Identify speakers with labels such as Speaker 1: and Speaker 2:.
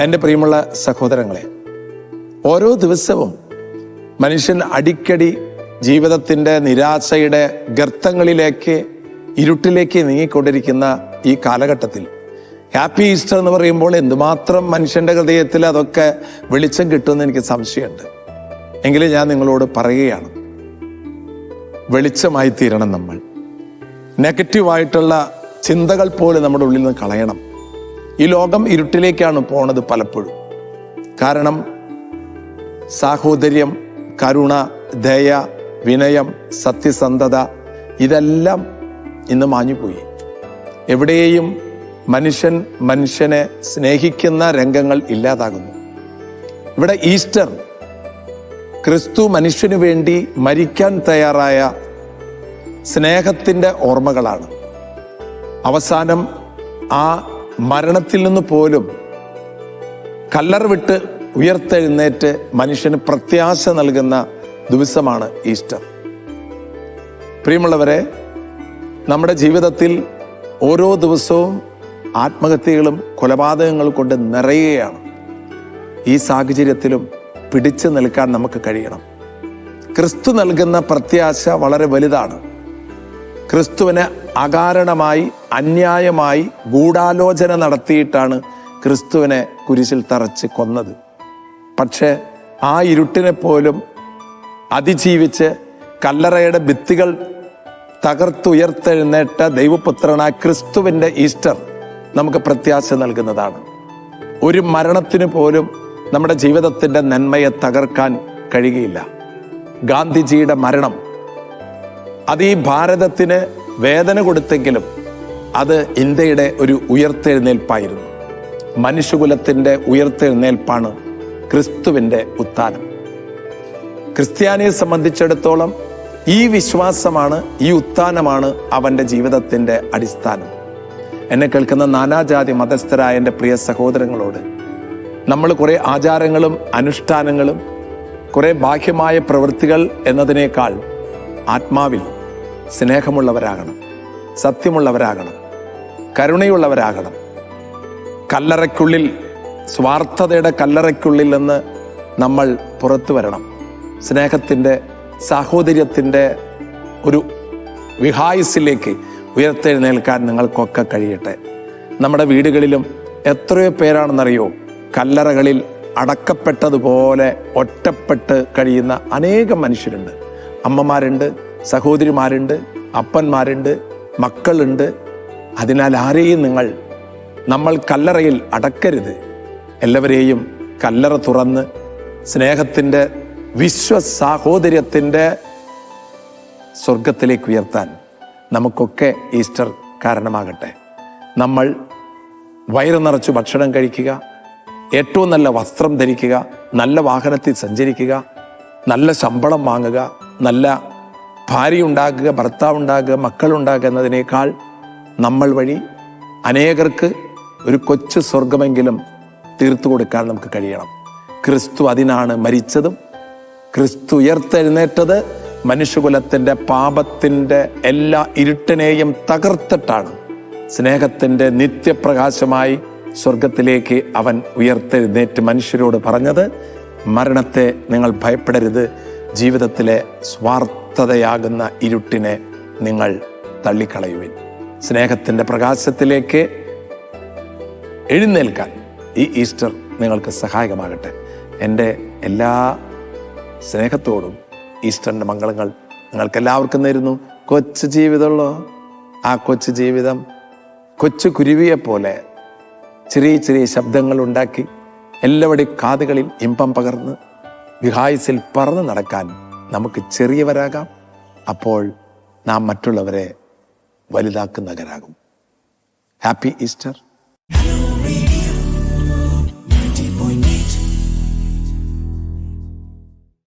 Speaker 1: എന്റെ പ്രിയമുള്ള സഹോദരങ്ങളെ ഓരോ ദിവസവും മനുഷ്യൻ അടിക്കടി ജീവിതത്തിന്റെ നിരാശയുടെ ഗർത്തങ്ങളിലേക്ക് ഇരുട്ടിലേക്ക് നീങ്ങിക്കൊണ്ടിരിക്കുന്ന ഈ കാലഘട്ടത്തിൽ ഹാപ്പി ഈസ്റ്റർ എന്ന് പറയുമ്പോൾ എന്തുമാത്രം മനുഷ്യന്റെ ഹൃദയത്തിൽ അതൊക്കെ വെളിച്ചം കിട്ടുമെന്ന് എനിക്ക് സംശയമുണ്ട്. എങ്കിലും ഞാൻ നിങ്ങളോട് പറയുകയാണ് വെളിച്ചമായി തീരണം നമ്മൾ. നെഗറ്റീവായിട്ടുള്ള ചിന്തകൾ പോലും നമ്മുടെ ഉള്ളിൽ നിന്ന് കളയണം. ഈ ലോകം ഇരുട്ടിലേക്കാണ് പോണത് പലപ്പോഴും. കാരണം സാഹോദര്യം കരുണ ദയ വിനയം സത്യസന്ധത ഇതെല്ലാം ഇന്ന് മാഞ്ഞുപോയി. എവിടെയും മനുഷ്യൻ മനുഷ്യനെ സ്നേഹിക്കുന്ന രംഗങ്ങൾ ഇല്ലാതാകുന്നു. ഇവിടെ ഈസ്റ്റർ ക്രിസ്തു മനുഷ്യനു വേണ്ടി മരിക്കാൻ തയ്യാറായ സ്നേഹത്തിന്റെ ഓർമ്മകളാണ്. അവസാനം ആ മരണത്തിൽ നിന്ന് പോലും കല്ലറ വിട്ട് ഉയർത്തെഴുന്നേറ്റ് മനുഷ്യന് പ്രത്യാശ നൽകുന്ന ദിവസമാണ് ഈസ്റ്റർ. പ്രിയമുള്ളവരെ നമ്മുടെ ജീവിതത്തിൽ ഓരോ ദിവസവും ആത്മഹത്യകളും കൊലപാതകങ്ങളും കൊണ്ട് നിറയുകയാണ്. ഈ സാഹചര്യത്തിലും പിടിച്ചു നിൽക്കാൻ നമുക്ക് കഴിയണം. ക്രിസ്തു നൽകുന്ന പ്രത്യാശ വളരെ വലുതാണ്. ക്രിസ്തുവിനെ അകാരണമായി അന്യായമായി ഗൂഢാലോചന നടത്തിയിട്ടാണ് ക്രിസ്തുവിനെ കുരിശിൽ തറച്ച് കൊന്നത്. പക്ഷേ ആ ഇരുട്ടിനെ പോലും അതിജീവിച്ച് കല്ലറയുടെ ഭിത്തികൾ തകർത്തുയർത്തെഴുന്നേറ്റ ദൈവപുത്രനായ ക്രിസ്തുവിന്റെ ഈസ്റ്റർ നമുക്ക് പ്രത്യാശ നൽകുന്നതാണ്. ഒരു മരണത്തിന് പോലും നമ്മുടെ ജീവിതത്തിന്റെ നന്മയെ തകർക്കാൻ കഴിയുകയില്ല. ഗാന്ധിജിയുടെ മരണം അത് ഈ ഭാരതത്തിന് വേദന കൊടുത്തെങ്കിലും അത് ഇന്ത്യയുടെ ഒരു ഉയർത്തെഴുന്നേൽപ്പായിരുന്നു. മനുഷ്യകുലത്തിന്റെ ഉയർത്തെഴുന്നേൽപ്പാണ് ക്രിസ്തുവിന്റെ ഉത്ഥാനം. ക്രിസ്ത്യാനിയെ സംബന്ധിച്ചിടത്തോളം ഈ വിശ്വാസമാണ് ഈ ഉത്ഥാനമാണ് അവന്റെ ജീവിതത്തിന്റെ അടിസ്ഥാനം. എന്നെ കേൾക്കുന്ന നാനാജാതി മതസ്ഥരായ എന്റെ പ്രിയ സഹോദരങ്ങളോട് നമ്മൾ കുറേ ആചാരങ്ങളും അനുഷ്ഠാനങ്ങളും കുറേ ബാഹ്യമായ പ്രവൃത്തികൾ എന്നതിനേക്കാൾ ആത്മാവിൽ സ്നേഹമുള്ളവരാകണം സത്യമുള്ളവരാകണം കരുണയുള്ളവരാകണം. കല്ലറയ്ക്കുള്ളിൽ സ്വാർത്ഥതയുടെ കല്ലറയ്ക്കുള്ളിൽ നിന്ന് നമ്മൾ പുറത്തു വരണം. സ്നേഹത്തിന്റെ സാഹോദര്യത്തിന്റെ ഒരു വിഹായസിലേക്ക് ഉയർത്തെഴുന്നേൽക്കാൻ നിങ്ങൾക്കൊക്കെ കഴിയട്ടെ. നമ്മുടെ വീടുകളിലും എത്രയോ പേരാണെന്നറിയോ കല്ലറകളിൽ അടക്കപ്പെട്ടതുപോലെ ഒറ്റപ്പെട്ട് കഴിയുന്ന അനേകം മനുഷ്യരുണ്ട്. അമ്മമാരുണ്ട് സഹോദരിമാരുണ്ട് അപ്പന്മാരുണ്ട് മക്കളുണ്ട്. അതിനാൽ ആരെയും നിങ്ങൾ നമ്മൾ കല്ലറയിൽ അടക്കരുത്. എല്ലാവരെയും കല്ലറ തുറന്ന് സ്നേഹത്തിന്റെ വിശ്വസാഹോദര്യത്തിന്റെ സ്വർഗത്തിലേക്ക് ഉയർത്താൻ നമുക്കൊക്കെ ഈസ്റ്റർ കാരണമാകട്ടെ. നമ്മൾ വയറ് നിറച്ച് ഭക്ഷണം കഴിക്കുക ഏറ്റവും നല്ല വസ്ത്രം ധരിക്കുക നല്ല വാഹനത്തിൽ സഞ്ചരിക്കുക നല്ല ശമ്പളം വാങ്ങുക നല്ല ഭാര്യ ഉണ്ടാക്കുക ഭർത്താവ് ഉണ്ടാകുക മക്കളുണ്ടാകുക എന്നതിനേക്കാൾ നമ്മൾ വഴി അനേകർക്ക് ഒരു കൊച്ചു സ്വർഗമെങ്കിലും തീർത്തു കൊടുക്കാൻ നമുക്ക് കഴിയണം. ക്രിസ്തു അതിനാണ് മരിച്ചതും ക്രിസ്തു ഉയർത്തെഴുന്നേറ്റത് മനുഷ്യകുലത്തിന്റെ പാപത്തിന്റെ എല്ലാ ഇരുട്ടിനെയും തകർത്തിട്ടാണ്. സ്നേഹത്തിന്റെ നിത്യപ്രകാശമായി സ്വർഗത്തിലേക്ക് അവൻ ഉയർത്തെഴുന്നേറ്റ് മനുഷ്യരോട് പറഞ്ഞത് മരണത്തെ നിങ്ങൾ ഭയപ്പെടരുത് ജീവിതത്തിലെ സ്വാർത്ഥതയാകുന്ന ഇരുട്ടിനെ നിങ്ങൾ തള്ളിക്കളയുവിൻ. സ്നേഹത്തിന്റെ പ്രകാശത്തിലേക്ക് എഴുന്നേൽക്കാൻ ഈ ഈസ്റ്റർ നിങ്ങൾക്ക് സഹായകമാകട്ടെ. എന്റെ എല്ലാ സ്നേഹത്തോടും ഈസ്റ്ററിന്റെ മംഗളങ്ങൾ നിങ്ങൾക്ക് എല്ലാവർക്കും നേരുന്നു. കൊച്ചു ജീവിതമുള്ളോ? ആ കൊച്ചു ജീവിതം കൊച്ചു കുരുവിയെപ്പോലെ ചെറിയ ചെറിയ ശബ്ദങ്ങൾ ഉണ്ടാക്കി എല്ലാവരുടെയും കാതുകളിൽ ഇമ്പം പകർന്ന് വിഹായസിൽ പറന്ന് നടക്കാൻ നമുക്ക് ചെറിയവരാകാം. അപ്പോൾ നാം മറ്റുള്ളവരെ വലുതാക്കുന്നവരാകും. Happy Easter